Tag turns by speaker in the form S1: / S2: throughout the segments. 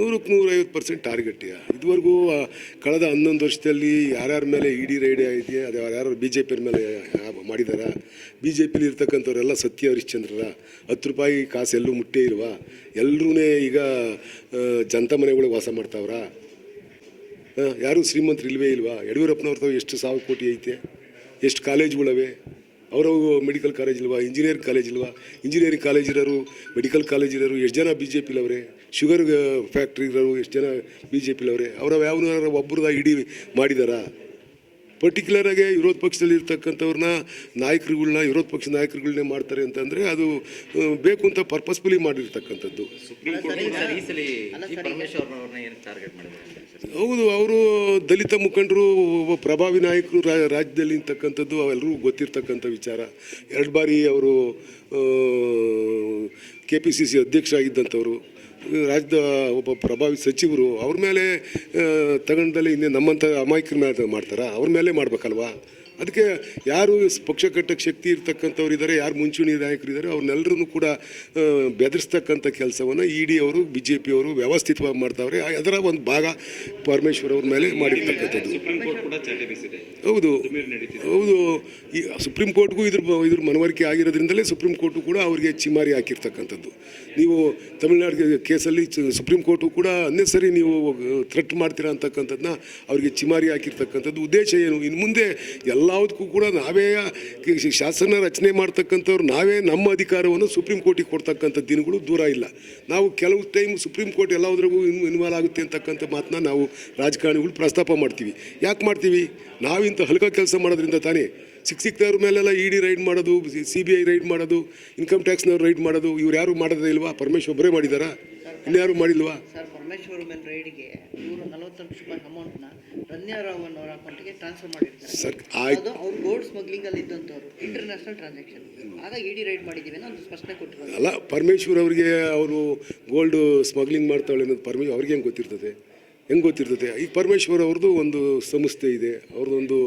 S1: ನೂರಕ್ಕೆ ನೂರೈವತ್ತು percent target ಇದುವರೆಗೂ ಕಳೆದ ಹನ್ನೊಂದು ವರ್ಷದಲ್ಲಿ ಯಾರ್ಯಾರ ಮೇಲೆ ಇಡಿ ರೈಡ್ ಇದೆಯಾ ಅದು ಯಾರ್ಯಾರು ಬಿ ಜೆ ಪಿಯ ಮೇಲೆ ಮಾಡಿದಾರ ಬಿ ಜೆ ಪಿಲಿ ಇರ್ತಕ್ಕಂಥವ್ರೆಲ್ಲ ಸತ್ಯ ಹರಿಶ್ಚಂದ್ರರ, ಹತ್ತು ರೂಪಾಯಿ ಕಾಸು ಎಲ್ಲೂ ಮುಟ್ಟೇ ಇಲ್ವ? ಎಲ್ಲರೂ ಈಗ ಜನತಾ ಮನೆಗಳಿಗೆ ವಾಸ ಮಾಡ್ತಾವ್ರ? ಯಾರೂ ಶ್ರೀಮಂತರು ಇಲ್ವೇ ಇಲ್ವಾ? ಯಡಿಯೂರಪ್ಪನವ್ರದ್ದು ಎಷ್ಟು ಸಾವಿರ ಕೋಟಿ ಐತೆ? ಎಷ್ಟು ಕಾಲೇಜುಗಳವೆ? ಅವರವು ಮೆಡಿಕಲ್ ಕಾಲೇಜ್ ಇಲ್ವಾ ಇಂಜಿನಿಯರಿಂಗ್ ಕಾಲೇಜ್ ಇಲ್ವಾ ಇಂಜಿನಿಯರಿಂಗ್ ಕಾಲೇಜ್ ಇರೋರು ಮೆಡಿಕಲ್ ಕಾಲೇಜ್ ಇರೋರು, ಎಷ್ಟು ಜನ ಬಿ ಜೆ ಪಿಲವ್ರೆ ಶುಗರ್ ಫ್ಯಾಕ್ಟ್ರಿ ಇರೋರು ಎಷ್ಟು ಜನ ಬಿ ಜೆ ಪಿಲವ್ರೆ ಅವರ ಯಾವ ಒಬ್ಬರದ ಇಡೀ ಮಾಡಿದಾರಾ? ಪರ್ಟಿಕ್ಯುಲರಾಗಿ ವಿರೋಧ ಪಕ್ಷದಲ್ಲಿ ಇರ್ತಕ್ಕಂಥವ್ರನ್ನ ನಾಯಕರುಗಳನ್ನ ವಿರೋಧ ಪಕ್ಷದ ನಾಯಕರುಗಳನ್ನೇ ಮಾಡ್ತಾರೆ ಅಂತಂದರೆ ಅದು ಬೇಕು ಅಂತ ಪರ್ಪಸ್ಫುಲಿ ಮಾಡಿರ್ತಕ್ಕಂಥದ್ದು. ಹೌದು ಅವರು ದಲಿತ ಮುಖಂಡರು ಒಬ್ಬ ಪ್ರಭಾವಿ ನಾಯಕರು ರಾಜ್ಯದಲ್ಲಿ ಇರ್ತಕ್ಕಂಥದ್ದು ಅವೆಲ್ಲರಿಗೂ ಗೊತ್ತಿರ್ತಕ್ಕಂಥ ವಿಚಾರ. ಎರಡು ಬಾರಿ ಅವರು ಕೆ ಪಿ ಸಿ ಸಿ ಅಧ್ಯಕ್ಷರಾಗಿದ್ದಂಥವ್ರು ರಾಜ್ಯದ ಒಬ್ಬ ಪ್ರಭಾವಿ ಸಚಿವರು ಅವ್ರ ಮೇಲೆ ತಗೊಂಡಲ್ಲಿ ಇನ್ನೇ ನಮ್ಮಂಥ ಅಮಾಯಕರ ಮೇಲೆ ಮಾಡ್ತಾರಾ? ಅವ್ರ ಮೇಲೆ ಮಾಡ್ಬೇಕಲ್ವಾ? ಅದಕ್ಕೆ ಯಾರು ಪಕ್ಷ ಕಟ್ಟಕ್ಕೆ ಶಕ್ತಿ ಇರ್ತಕ್ಕಂಥವ್ರು ಇದ್ದಾರೆ ಯಾರು ಮುಂಚೂಣಿ ನಾಯಕರು ಇದ್ದಾರೆ ಅವ್ರನ್ನೆಲ್ಲರೂ ಕೂಡ ಬೆದರಿಸ್ತಕ್ಕಂಥ ಕೆಲಸವನ್ನು ಇ ಡಿ ಅವರು ಬಿ ಜೆ ಪಿಯವರು ವ್ಯವಸ್ಥಿತವಾಗಿ ಮಾಡ್ತಾವ್ರೆ. ಅದರ ಒಂದು ಭಾಗ ಪರಮೇಶ್ವರ್ ಅವ್ರ ಮೇಲೆ ಮಾಡಿರ್ತಕ್ಕಂಥದ್ದು. ಹೌದು. ಹೌದು. ಈ ಸುಪ್ರೀಂ ಕೋರ್ಟ್ಗೂ ಇದ್ರ ಇದ್ರ ಮನವರಿಕೆ ಆಗಿರೋದ್ರಿಂದಲೇ ಸುಪ್ರೀಂ ಕೋರ್ಟು ಕೂಡ ಅವರಿಗೆ ಚಿಮಾರಿ ಹಾಕಿರ್ತಕ್ಕಂಥದ್ದು. ನೀವು ತಮಿಳ್ನಾಡು ಕೇಸಲ್ಲಿ ಸುಪ್ರೀಂ ಕೋರ್ಟು ಕೂಡ ಅನ್ನೆಸರಿ ನೀವು ಥ್ರೆಟ್ ಮಾಡ್ತೀರಾ ಅಂತಕ್ಕಂಥದ್ದನ್ನ ಅವರಿಗೆ ಚಿಮಾರಿ ಹಾಕಿರ್ತಕ್ಕಂಥದ್ದು. ಉದ್ದೇಶ ಏನು? ಇನ್ನು ಮುಂದೆ ಎಲ್ಲದಕ್ಕೂ ಕೂಡ ನಾವೇ ಶಾಸನ ರಚನೆ ಮಾಡ್ತಕ್ಕಂಥವ್ರು ನಾವೇ ನಮ್ಮ ಅಧಿಕಾರವನ್ನು ಸುಪ್ರೀಂ ಕೋರ್ಟಿಗೆ ಕೊಡ್ತಕ್ಕಂಥ ದಿನಗಳು ದೂರ ಇಲ್ಲ. ನಾವು ಕೆಲವು ಟೈಮ್ ಸುಪ್ರೀಂ ಕೋರ್ಟ್ ಎಲ್ಲದ್ರಿಗೂ ಇನ್, ಇನ್ವಾಲ್ವ್ ಆಗುತ್ತೆ ಅಂತಕ್ಕಂಥ ಮಾತನ್ನ ನಾವು ರಾಜಕಾರಣಿಗಳು ಪ್ರಸ್ತಾಪ ಮಾಡ್ತೀವಿ. ಯಾಕೆ ಮಾಡ್ತೀವಿ? ನಾವಿಂಥ ಹಲ್ಕ ಕೆಲಸ ಮಾಡೋದ್ರಿಂದ ತಾನೇ. ಸಿಕ್ ಸಿಕ್ತವ್ರ ಮೇಲೆಲ್ಲ ಇ ಡಿ ರೈಡ್ ಮಾಡೋದು, ಸಿ ಬಿ ಐ ರೈಡ್ ಮಾಡೋದು, ಇನ್ಕಮ್ ಟ್ಯಾಕ್ಸ್ನವ್ರು ರೈಡ್ ಮಾಡೋದು, ಇವ್ರು ಯಾರು ಮಾಡೋದೇ ಇಲ್ವಾ? ಪರಮೇಶ್ವರ್ ಒಬ್ಬರೇ ಮಾಡಿದಾರಾ? ಇನ್ಯಾರು ಮಾಡಿಲ್ವಾ?
S2: ಸರ್ ಪರಮೇಶ್ವರ ಮೇಲೆ ರೈಡ್ಗೆ ನೂರ ನಲವತ್ತು ಲಕ್ಷ ರೂಪಾಯಿ ಅಮೌಂಟ್ನ ರನ್ಯಾರಾವ್ ಅವರ ಅಕೌಂಟ್ಗೆ ಟ್ರಾನ್ಸ್ಫರ್ ಮಾಡಿರ್ತಾರೆ. ಅದು ಅವ್ರು ಗೋಲ್ಡ್ ಸ್ಮಗ್ಲಿಂಗ್ ಅಲ್ಲಿ ಇದ್ದಂಥವ್ರು ಇಂಟರ್ನ್ಯಾಷನಲ್ ಟ್ರಾನ್ಸಾಕ್ಷನ್ ಆಗ ಇಡಿ ರೈಡ್ ಮಾಡಿದ್ದೀವಿ ಅಂತ ಒಂದು ಸ್ಪಷ್ಟನೆ ಕೊಟ್ಟಿರೋದು.
S1: ಅಲ್ಲ ಪರಮೇಶ್ವರ್ ಅವರಿಗೆ ಅವರು ಗೋಲ್ಡ್ ಸ್ಮಗ್ಲಿಂಗ್ ಮಾಡ್ತಾಳೆ ಅನ್ನೋದು ಪರಮೇಶ್ವರ್ ಅವ್ರಿಗೆ ಹೆಂಗೆ ಗೊತ್ತಿರ್ತದೆ? ಹೆಂಗೆ ಗೊತ್ತಿರ್ತದೆ? ಈಗ ಪರಮೇಶ್ವರ್ ಅವ್ರದ್ದು ಒಂದು ಸಂಸ್ಥೆ ಇದೆ ಅವ್ರದ್ದೊಂದು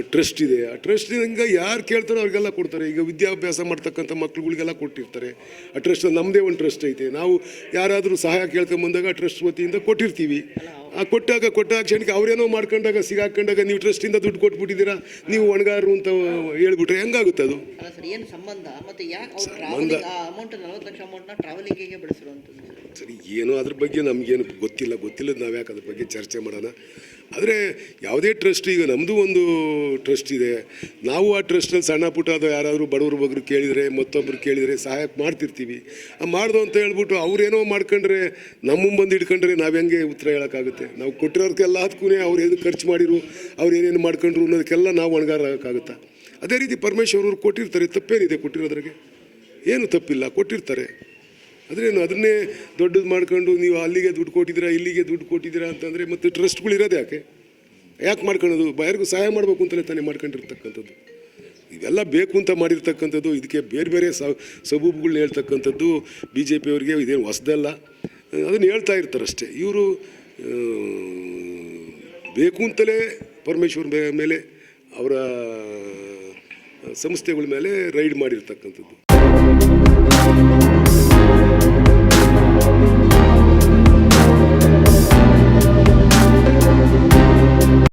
S1: ಟ್ರಸ್ಟ್ ಇದೆ. ಆ ಟ್ರಸ್ಟಿಂದ ಯಾರು ಕೇಳ್ತಾರೋ ಅವ್ರಿಗೆಲ್ಲ ಕೊಡ್ತಾರೆ. ಈಗ ವಿದ್ಯಾಭ್ಯಾಸ ಮಾಡ್ತಕ್ಕಂಥ ಮಕ್ಳುಗಳಿಗೆಲ್ಲ ಕೊಟ್ಟಿರ್ತಾರೆ. ಆ ಟ್ರಸ್ಟ್ ನಮ್ಮದೇ ಒಂದು ಟ್ರಸ್ಟ್ ಐತೆ. ನಾವು ಯಾರಾದರೂ ಸಹಾಯ ಕೇಳ್ಕೊಂಬಂದಾಗ ಆ ಟ್ರಸ್ಟ್ ವತಿಯಿಂದ ಕೊಟ್ಟಿರ್ತೀವಿ. ಆ ಕೊಟ್ಟಾಗ ಕೊಟ್ಟ ಕ್ಷಣಕ್ಕೆ ಅವರೇನೋ ಮಾಡ್ಕೊಂಡಾಗ ಸಿಗಾಕೊಂಡಾಗ ನೀವು ಟ್ರಸ್ಟಿಂದ ದುಡ್ಡು ಕೊಟ್ಬಿಟ್ಟಿದ್ದೀರಾ? ನೀವು ಒಣಗಾರರು ಅಂತ ಹೇಳ್ಬಿಟ್ರೆ ಹೆಂಗಾಗುತ್ತೆ ಅದು?
S2: ಏನು ಸಂಬಂಧ? ಮತ್ತೆ ಯಾಕೆ ಆ ಅಮೌಂಟ್ ನಲವತ್ತು ಲಕ್ಷ ಅಮೌಂಟ್ನ ಟ್ರಾವೆಲಿಂಗಿಗೆ ಬಳಸಿರುವಂಥದ್ದು? ಸರಿ
S1: ಏನೋ ಅದ್ರ ಬಗ್ಗೆ ನಮಗೇನು ಗೊತ್ತಿಲ್ಲ. ಗೊತ್ತಿಲ್ಲದ ನಾವು ಯಾಕೆ ಅದ್ರ ಬಗ್ಗೆ ಚರ್ಚೆ ಮಾಡೋಣ? ಆದರೆ ಯಾವುದೇ ಟ್ರಸ್ಟ್ ಈಗ ನಮ್ಮದು ಒಂದು ಟ್ರಸ್ಟ್ ಇದೆ. ನಾವು ಆ ಟ್ರಸ್ಟಲ್ಲಿ ಸಣ್ಣ ಪುಟ್ಟ ಅದು ಯಾರಾದರೂ ಬಡವರು ಬಗ್ರು ಕೇಳಿದರೆ ಮತ್ತೊಬ್ಬರು ಕೇಳಿದರೆ ಸಹಾಯ ಮಾಡ್ತಿರ್ತೀವಿ. ಮಾಡ್ದು ಅಂತ ಹೇಳ್ಬಿಟ್ಟು ಅವ್ರೇನೋ ಮಾಡ್ಕೊಂಡ್ರೆ ನಮ್ಮ ಬಂದು ಹಿಡ್ಕೊಂಡ್ರೆ ನಾವು ಹೆಂಗೆ ಉತ್ತರ ಹೇಳೋಕ್ಕಾಗುತ್ತೆ? ನಾವು ಕೊಟ್ಟಿರೋದಕ್ಕೆಲ್ಲ ಅದಕ್ಕೂ ಅವ್ರು ಏನು ಖರ್ಚು ಮಾಡಿರು, ಅವ್ರು ಏನೇನು ಮಾಡ್ಕೊಂಡ್ರು ಅನ್ನೋದಕ್ಕೆಲ್ಲ ನಾವು ಒಣಗಾರ ಆಗೋಕ್ಕಾಗುತ್ತಾ? ಅದೇ ರೀತಿ ಪರಮೇಶ್ವರ್ ಅವರು ಕೊಟ್ಟಿರ್ತಾರೆ, ತಪ್ಪೇನಿದೆ ಕೊಟ್ಟಿರೋದ್ರಿಗೆ? ಏನು ತಪ್ಪಿಲ್ಲ, ಕೊಟ್ಟಿರ್ತಾರೆ. ಅದ್ರೇನು, ಅದನ್ನೇ ದೊಡ್ಡದು ಮಾಡ್ಕೊಂಡು ನೀವು ಅಲ್ಲಿಗೆ ದುಡ್ಡು ಕೊಟ್ಟಿದ್ದೀರಾ, ಇಲ್ಲಿಗೆ ದುಡ್ಡು ಕೊಟ್ಟಿದ್ದೀರಾ ಅಂತಂದರೆ ಮತ್ತು ಟ್ರಸ್ಟ್ಗಳು ಇರೋದು ಯಾಕೆ? ಯಾಕೆ ಮಾಡ್ಕೊಳ್ಳೋದು? ಯಾರಿಗೂ ಸಹಾಯ ಮಾಡಬೇಕು ಅಂತಲೇ ತಾನೇ ಮಾಡ್ಕೊಂಡಿರ್ತಕ್ಕಂಥದ್ದು. ಇದೆಲ್ಲ ಬೇಕು ಅಂತ ಮಾಡಿರ್ತಕ್ಕಂಥದ್ದು, ಇದಕ್ಕೆ ಬೇರೆ ಬೇರೆ ಸಬೂಬುಗಳನ್ನ ಹೇಳ್ತಕ್ಕಂಥದ್ದು ಬಿ ಜೆ ಪಿಯವರಿಗೆ ಇದೇನು ಹೊಸದಲ್ಲ. ಅದನ್ನು ಹೇಳ್ತಾ ಇರ್ತಾರೆ ಅಷ್ಟೇ. ಇವರು ಬೇಕು ಅಂತಲೇ ಪರಮೇಶ್ವರ್ ಮೇಲೆ ಅವರ ಸಂಸ್ಥೆಗಳ ಮೇಲೆ ರೈಡ್ ಮಾಡಿರ್ತಕ್ಕಂಥದ್ದು.